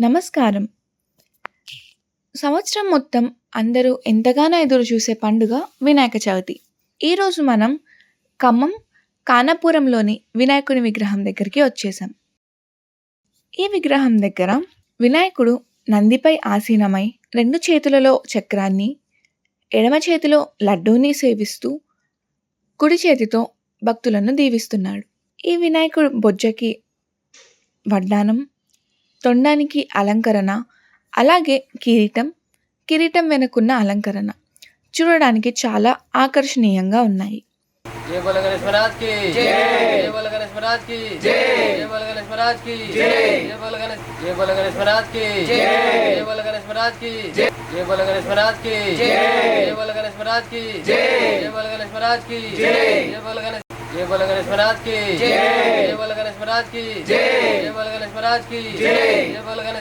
నమస్కారం. సంవత్సరం మొత్తం అందరూ ఎంతగానో ఎదురు చూసే పండుగ వినాయక చవితి. ఈరోజు మనం ఖమ్మం కానాపురంలోని వినాయకుని విగ్రహం దగ్గరికి వచ్చేసాం. ఈ విగ్రహం దగ్గర వినాయకుడు నందిపై ఆసీనమై రెండు చేతులలో చక్రాన్ని, ఎడమ చేతిలో లడ్డూని సేవిస్తూ, కుడి చేతితో భక్తులను దీవిస్తున్నాడు. ఈ వినాయకుడు బొజ్జకి వడ్డానం, తొండానికి అలంకరణ అలాగే కిరీటం కిరీటం వెనుకున్న అలంకరణ చూడడానికి చాలా ఆకర్షణీయంగా ఉన్నాయి జై బోల గణేష్కి జై జై బోల గణేష్ మహారాజ్కి గణేశ్వరాజ్కి జయ బల గణేశ్వరాజ్కి జై జై బోల గణేష్ జై బోల గణేష్కి జై జై బోల కి జై జై బోల కి జై జై బోల కి జై జై బోల కి జయ బల గణేశ్వరాజ్కి జయ బల గణేశ్వరాజ్కి జయ జై महाराज की। जय। बोल गणेश महाराज की। जय। बोल गणेश